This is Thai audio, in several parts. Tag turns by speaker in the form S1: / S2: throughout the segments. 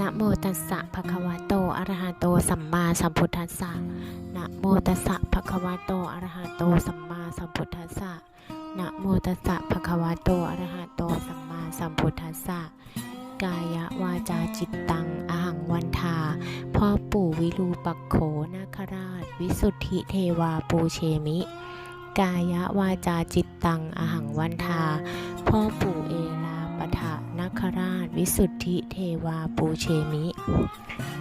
S1: นะโมตัสสะภะคะวะโต อะระหะโต สัมมาสัมพุทธัสสะ นะโมตัสสะภะคะวะโต อะระหะโต สัมมาสัมพุทธัสสะ นะโมตัสสะภะคะวะโต อะระหะโต สัมมาสัมพุทธัสสะ กายวาจาจิตตัง อหังวันทา พ่อปู่วิรูปักโขนาคราช วิสุทธิเทวาปูเชมิ กายวาจาจิตตัง อหังวันทา พ่อปู่เอล วิสุทธิเทวาปูเชมิ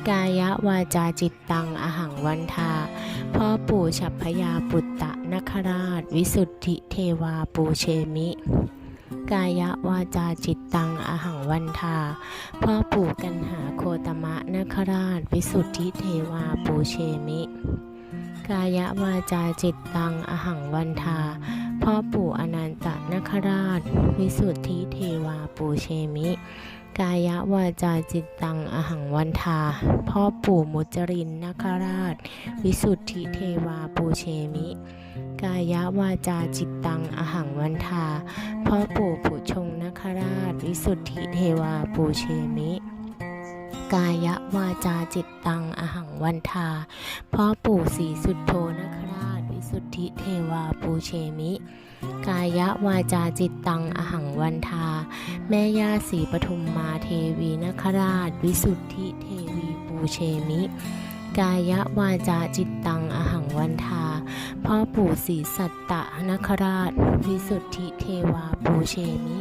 S1: กายวาจาจิตตังอหังวันทาพ่อปู่ฉัพพยาปุตตะนคราช วิสุทธิเทวาปูเชมิ กายวาจาจิตตังอหังวันทาพ่อปู่กันหาโคตมะนคราช วิสุทธิเทวาปูเชมิ กายวาจาจิตตังอหังวันทาพ่อปู่อนันต คราช วิสุทธิเทวาปูเชมิ กายวาจาจิตตังอหังวันทา พ่อปู่มุจรินนคราช วิสุทธิเทวาปูเชมิ กายวาจาจิตตังอหังวันทา พ่อปู่ผู้ชงนคราช วิสุทธิเทวาปูเชมิกายวาจาจิตตังอหังวันทา พ่อปู่ศรีสุดโทนคร สุทธิเทวาปูเชมิ กายวาจาจิตตังอหังวันทา แม่ย่าศรีปทุมมาเทวีนคราช วิสุทธิเทวีปูเชมิ กายวาจาจิตตังอหังวันทา พ่อปู่ศรีสัตตะนคราช วิสุทธิเทวาปูเชมิ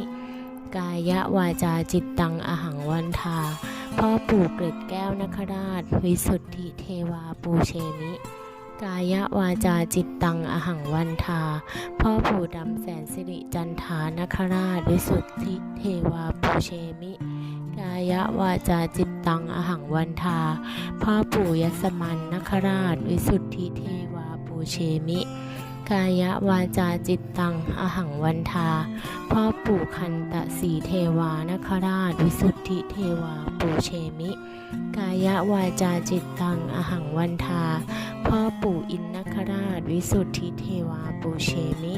S1: กายวาจาจิตตังอหังวันทาพ่อปู่เกล็ดแก้วนคราช วิสุทธิเทวาปูเชมิ กายวาจาจิตตังอหังวันทา พ่อปู่ดำแสนสิริจันทานคราชวิสุทธิเทวาปูเชมิ กายวาจาจิตตังอหังวันทา พ่อปู่ยสมันนคราชวิสุทธิเทวาปูเชมิ กายวาจาจิตตัง อหังวันทา พ่อปู่คันตะสีเทวานคราช วิสุทธิเทวาปูเชมิ กายวาจาจิตตัง อหังวันทา พ่อปู่อินนคราช วิสุทธิเทวาปูเชมิ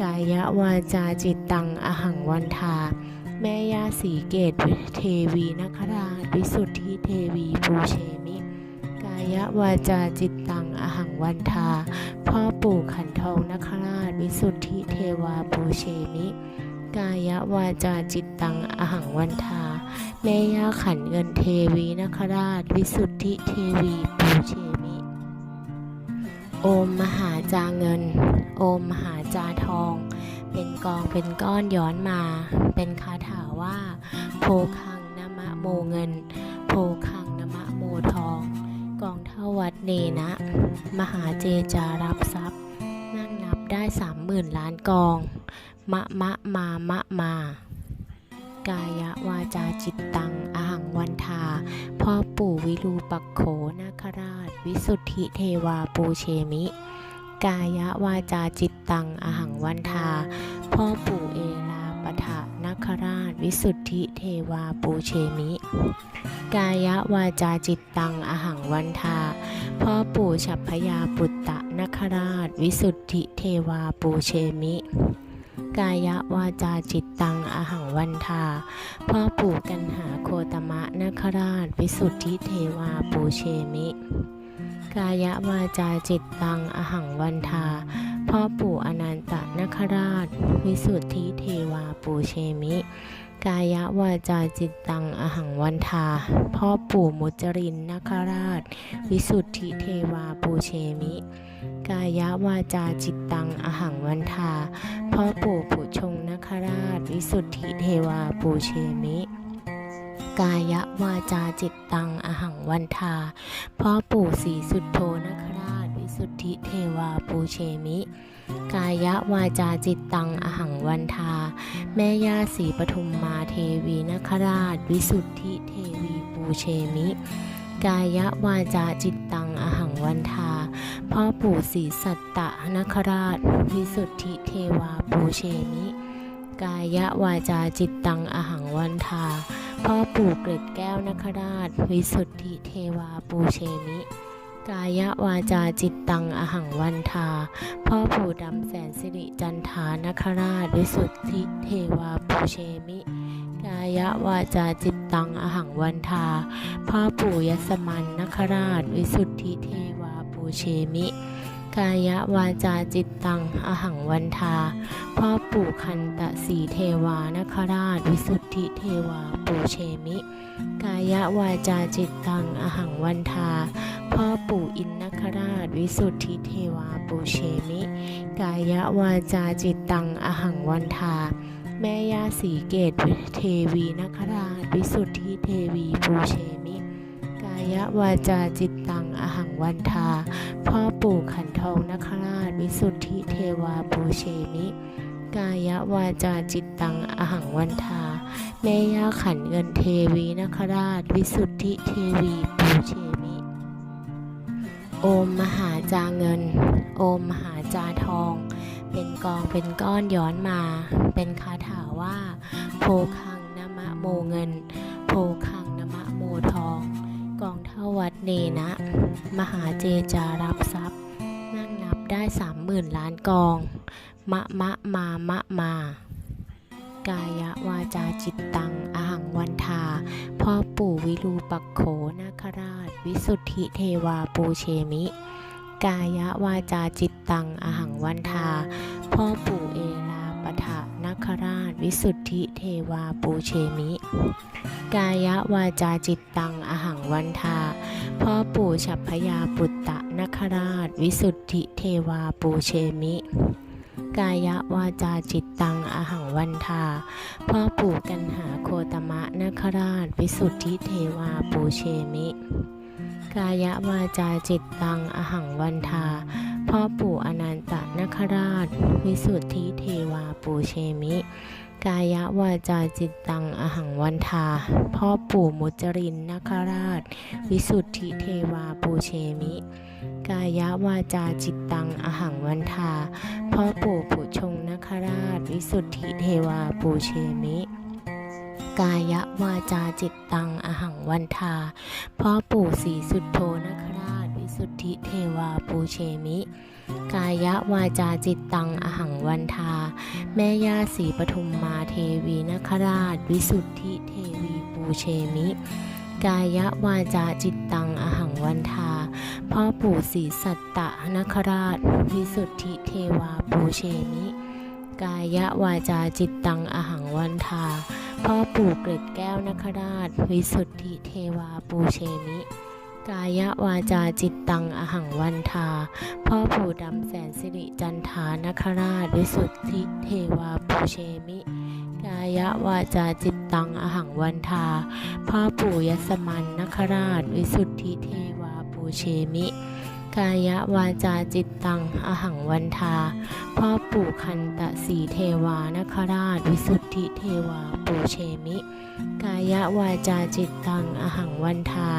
S1: กายวาจาจิตตัง อหังวันทา แม่ย่าสีเกตเทวีนคราช วิสุทธิเทวีปูเชมิ ยวาจาจิตตังอหังวันทา พ่อปู่ขันทองนคราชวิสุทธิเทวาปูเชมิ กายวาจาจิตตังอหังวันทา แม่ย่าขันเงินเทวีนคราช วิสุทธิเทวีปูเชมิ โอมมหาจาเงิน โอมมหาจาทอง เป็นกองเป็นก้อนย้อนมา เป็นคาถาว่า โพคังนมะโมเงิน โพค กองเท่าวัดเนนะ มหาเจจารับทรัพย์นั่งนับได้สามหมื่นล้านกอง มะมะมามะมา กายวาจาจิตตังอหังวันทา พ่อปู่วิรูปักโขนาคราช วิสุทธิเทวาปูเชมิ กายวาจาจิตตังอหังวันทา พ่อปู่เอลาปะทะ นคราช วิสุทธิเทวาปูเชมิ กายวาจาจิตตังอหังวันทาพ่อปู่ฉัพพยาปุตตะนคราช วิสุทธิเทวาปูเชมิ กายวาจาจิตตังอหังวันทาพ่อปู่กันหาโคตมะนคราช วิสุทธิเทวาปูเชมิ กายวาจาจิตตังอหังวันทา พ่อปู่อนันตนคราช วิสุทธิเทวาปูเชมิ กายวาจาจิตตังอหังวันทา พ่อปู่มุจรินนคราช วิสุทธิเทวาปูเชมิ กายวาจาจิตตังอหังวันทา พ่อปู่ผู้ชงนคราช วิสุทธิเทวาปูเชมิกายวาจาจิตตังอหังวันทา พ่อปู่ศีสุดโทนคร สุทธิเทวาปูเชมิ กายวาจาจิตตังอหังวันทา แม่ย่าศรีปทุมมาเทวีนคราช วิสุทธิเทวีปูเชมิ กายวาจาจิตตังอหังวันทา พ่อปู่ศรีสัตตะนคราช วิสุทธิเทวาปูเชมิ กายวาจาจิตตังอหังวันทาพ่อปู่เกล็ดแก้วนคราช วิสุทธิเทวาปูเชมิ กายวาจาจิตตังอหังวันทา พ่อปู่ดำแสนสิริจันทานคราชวิสุทธิเทวาปูเชมิ กายวาจาจิตตังอหังวันทา พ่อปู่ยสมันนคราชวิสุทธิเทวาปูเชมิ กายวาจาจิตตังอหังวันทา พ่อปู่คันตะสีเทวานคราชวิสุทธิเทวาปูเชมิ กายวาจาจิตตังอหังวันทา พ่อปู่อินนคราช วิสุทธิเทวาปูเชมิ กายวาจาจิตตังอหังวันทา แม่ย่าสีเกตเทวีนคราช วิสุทธิเทวีปูเชมิ กายวาจาจิตตังอหังวันทา พ่อปู่ขันทองนคราช วิสุทธิเทวาปูเชมิกายวาจาจิตตังอหังวันทา แม่ย่าขันเงินเทวีนคราช วิสุทธิเทวีปูเชมิ โอมมหาจาเงิน โอมมหาจาทอง เป็นกองเป็นก้อนย้อนมา เป็นคาถาว่า โพคังนมะโมเงิน โพคังนมะโมทอง กองเท่าวัดเนนะ มหาเจจารับทรัพย์ นั่งนับได้สามหมื่นล้านกอง มะมะมามะมา กายวาจาจิตตัง อหังวันทา พ่อปู่วิรูปักโขนาคราช วิสุทธิเทวาปูเชมิ กายวาจาจิตตัง อหังวันทา พ่อปู่เอลาปะทะนาคราช วิสุทธิเทวาปูเชมิ กายวาจาจิตตัง อหังวันทา พ่อปู่ฉัพพยาปุตตะนคราช วิสุทธิเทวาปูเชมิ กายวาจาจิตตังอหังวันทาพ่อปู่กันหาโคตมะนคราชวิสุทธิเทวาปูเชมิ กายวาจาจิตตังอหังวันทา พ่อปู่อนันตนคราช วิสุทธิเทวาปูเชมิ กายวาจาจิตตังอหังวันทา พ่อปู่มุจรินนคราช วิสุทธิเทวาปูเชมิ กายวาจาจิตตังอหังวันทา พ่อปู่ผู้ชงนคราช วิสุทธิเทวาปูเชมิกายวาจาจิตตังอหังวันทา พ่อปู่ศรีสุดโทนคร สุทธิเทวาปูเชมิ กายวาจาจิตตังอหังวันทา แม่ย่าศรีปทุมมาเทวีนคราช วิสุทธิเทวีปูเชมิ กายวาจาจิตตังอหังวันทา พ่อปู่ศรีสัตตะนคราช วิสุทธิเทวาปูเชมิ กายวาจาจิตตังอหังวันทาพ่อปู่เกล็ดแก้วนคราช วิสุทธิเทวาปูเชมิ กายวาจาจิตตังอหังวันทา พ่อปู่ดำแสนสิริจันทานคราชวิสุทธิเทวาปูเชมิ กายวาจาจิตตังอหังวันทา พ่อปู่ยสมันนคราชวิสุทธิเทวาปูเชมิ กายวาจาจิตตังอหังวันทา พ่อปู่คันตะสีเทวานคราชวิสุทธิเทวาปูเชมิ กายวาจาจิตตังอหังวันทา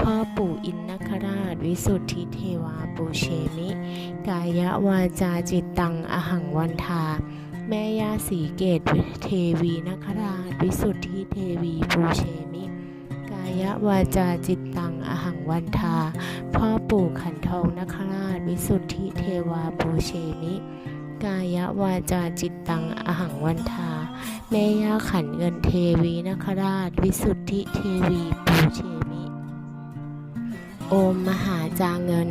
S1: พ่อปู่อินนคราช วิสุทธิเทวาปูเชมิ กายวาจาจิตตังอหังวันทา แม่ย่าสีเกตเทวีนคราช วิสุทธิเทวีปูเชมิ กายวาจาจิตตังอหังวันทา พ่อปู่ขันทองนคราช วิสุทธิเทวาปูเชมิกายวาจาจิตตังอหังวันทา แม่ย่าขันเงินเทวีนคราช วิสุทธิเทวีปูเชมิ โอมมหาจาเงิน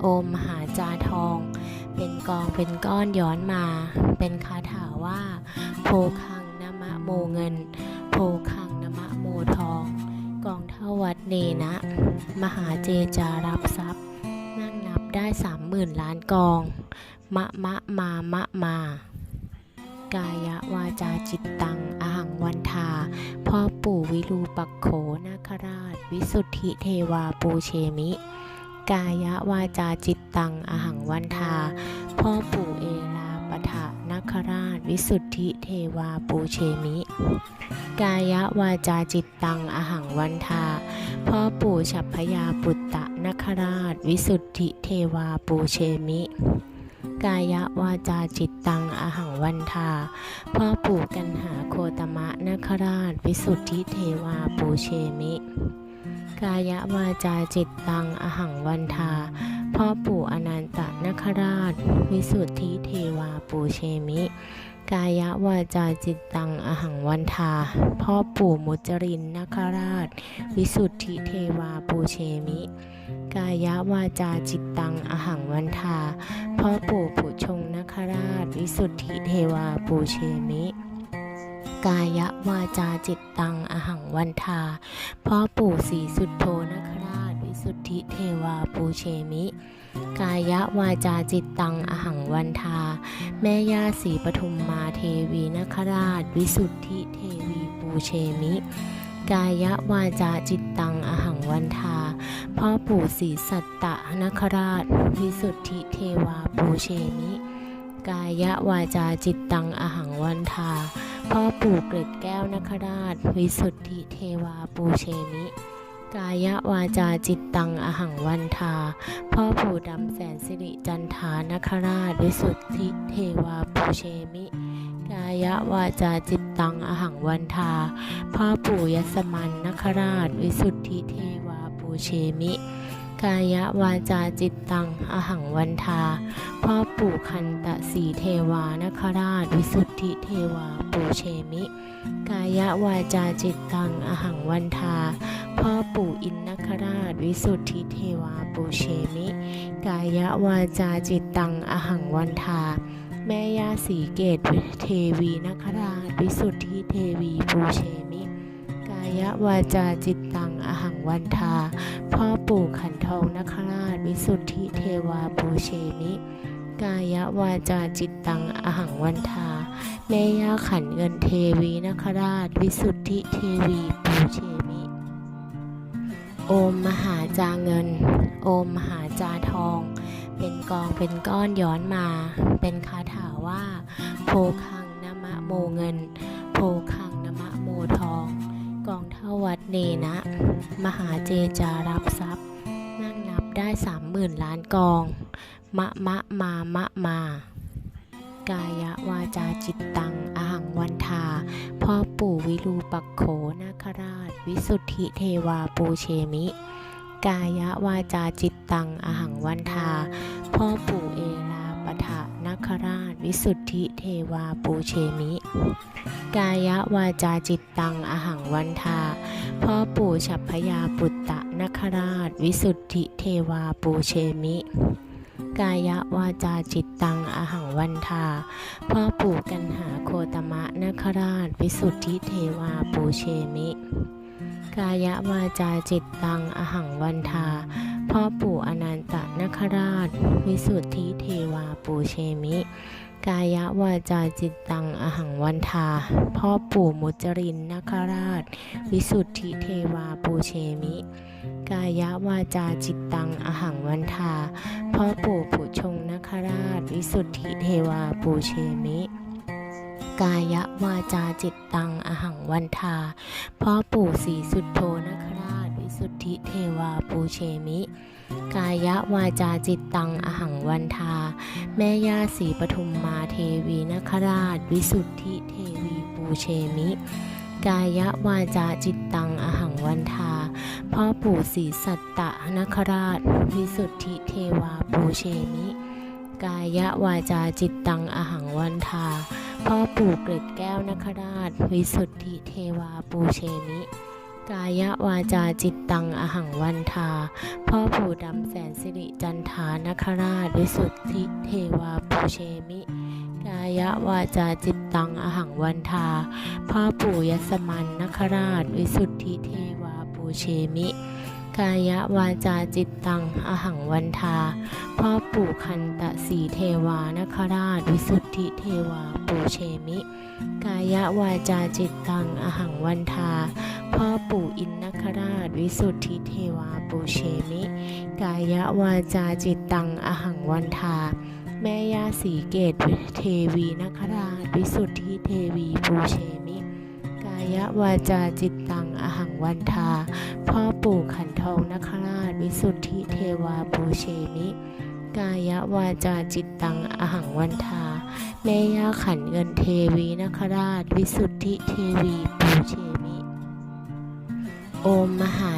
S1: โอมมหาจาทอง เป็นกองเป็นก้อนย้อนมา เป็นคาถาว่า โพคังนมะโมเงิน โพคังนมะโมทอง กองเท่าวัดเนนะ มหาเจจารับทรัพย์ นั่งนับได้สามหมื่นล้านกอง มะมะมามะมา กายวาจาจิตตังอหังวันทาพ่อปู่วิรูปักโขนาคราช วิสุทธิเทวาปูเชมิ กายวาจาจิตตังอหังวันทาพ่อปู่เอลาปะทะนาคราช วิสุทธิเทวาปูเชมิ กายวาจาจิตตังอหังวันทาพ่อปู่ฉัพพยาปุตตะนคราช วิสุทธิเทวาปูเชมิ กายวาจาจิตตังอหังวันทาพ่อปู่กันหาโคตมะนคราชวิสุทธิเทวาปูเชมิ กายวาจาจิตตังอหังวันทาพ่อปู่อนันตนคราช วิสุทธิเทวาปูเชมิ กายวาจาจิตตังอหังวันทา พ่อปู่มุจรินนคราช วิสุทธิเทวาปูเชมิ กายวาจาจิตตังอหังวันทา พ่อปู่ผู้ชงนคราช วิสุทธิเทวาปูเชมิกายวาจาจิตตังอหังวันทา พ่อปู่ศรีสุดโทนคราช วิสุทธิเทวาปูเชมิ กายวาจาจิตตังอหังวันทา แม่ย่าศรีปทุมมาเทวีนคราช วิสุทธิเทวีปูเชมิ กายวาจาจิตตังอหังวันทา พ่อปู่ศรีสัตตะนคราช วิสุทธิเทวาปูเชมิ กายวาจาจิตตังอหังวันทา พ่อปู่เกล็ดแก้วนคราช วิสุทธิเทวาปูเชมิ กายวาจาจิตตังอหังวันทา พ่อปู่ดำแสนสิริจันทานคราชวิสุทธิเทวาปูเชมิ กายวาจาจิตตังอหังวันทา พ่อปู่ยสมันนคราชวิสุทธิเทวาปูเชมิ กายวาจาจิตตังอหังวันทา พ่อปู่คันตะสีเทวานคราชวิสุทธิเทวาปูเชมิ กายวาจาจิตตังอหังวันทา พ่อปู่อินนคราชวิสุทธิเทวาปูเชมิ กายวาจาจิตตังอหังวันทา แม่ย่าสีเกตเทวีนคราชวิสุทธิเทวีปูเชมิ กายวาจาจิตตังอหังวันทา พ่อปู่ขันทองนคราชวิสุทธิเทวาปูเชมิกายวาจาจิตตังอหังวันทา แม่ย่าขันเงินเทวีนคราช วิสุทธิเทวี โอมมหาจาเงิน โอมมหาจาทอง เป็นกองเป็นก้อนย้อนมา เป็นคาถาว่า โพคังนมะโมเงิน โพคังนมะโมทอง กองเท่าวัดเนนะ มหาเจจารับทรัพย์ นั่งนับได้สามหมื่นล้านกอง มะมะมามะมา กายะวาจาจิตตังอหังวันทาพ่อปู่วิรูปักโขนาคราช วิสุทธิเทวาปูเชมิ กายะวาจาจิตตังอหังวันทาพ่อปู่เอลาปทะนาคราช วิสุทธิเทวาปูเชมิ กายะวาจาจิตตังอหังวันทาพ่อปู่ฉัพพยาปุตตะนคราช วิสุทธิเทวาปูเชมิกายะวาจาจิต ตังอหังวันทาพ่อปู่กันหาโคตมะนคราช วิสุทธิเทวาปูเชมิ กายวาจาจิตตังอหังวันทาพ่อปู่อนันตนคราช วิสุทธิเทวาปูเชมิ กายวาจาจิตตังอหังวันทาพ่อปู่มุจรินนคราช วิสุทธิเทวาปูเชมิ กายะวาจาจิตตังอหังวันทาพ่อปู่ผู้ชงนคราช วิสุทธิเทวาปูเชมิ กายวาจาจิตตังอหังวันทาพ่อปู่ศรีสุดโทนคราช วิสุทธิเทวาปูเชมิกายวาจาจิตตังอหังวันทา แม่ย่าศรีปทุมมาเทวีนคราช วิสุทธิเทวีปูเชมิ กายวาจาจิตตังอหั วันทา พ่อปู่ศรีสัตตะนคราช วิสุทธิเทวาปูเชมิ กายวาจาจิตตังอหังวันทา พ่อปู่เกล็ดแก้วนคราช วิสุทธิเทวาปูเชมิ กายวาจาจิตตังอหังวันทา พ่อปู่ดำแสนสิริจันทานคราช วิสุทธิเทวาปูเชมิกายวาจาจิตตังอหังวันทา พ่อปู่ยสมันนคราช วิสุทธิเท เชมิ กายวาจาจิตตัง อหังวันทา พ่อปู่คันตะสีเทวานคราชวิสุทธิเทวาปูเชมิ กายวาจาจิตตัง อหังวันทา พ่อปู่อินนคราชวิสุทธิเทวาปูเชมิ กายวาจาจิตตัง อหังวันทาแม่ย่าสีเกตเทวีนคราชวิสุทธิเทวีปูเช ยวาจาจิตตังอหังวันทา พ่อปู่ขันทองนคราช วิสุทธิเทวาปูเชมิ กายวาจาจิตตังอหังวันทา แม่ย่าขันเงินเทวีนคราช วิสุทธิเทวีปูเชมิ โอมมหา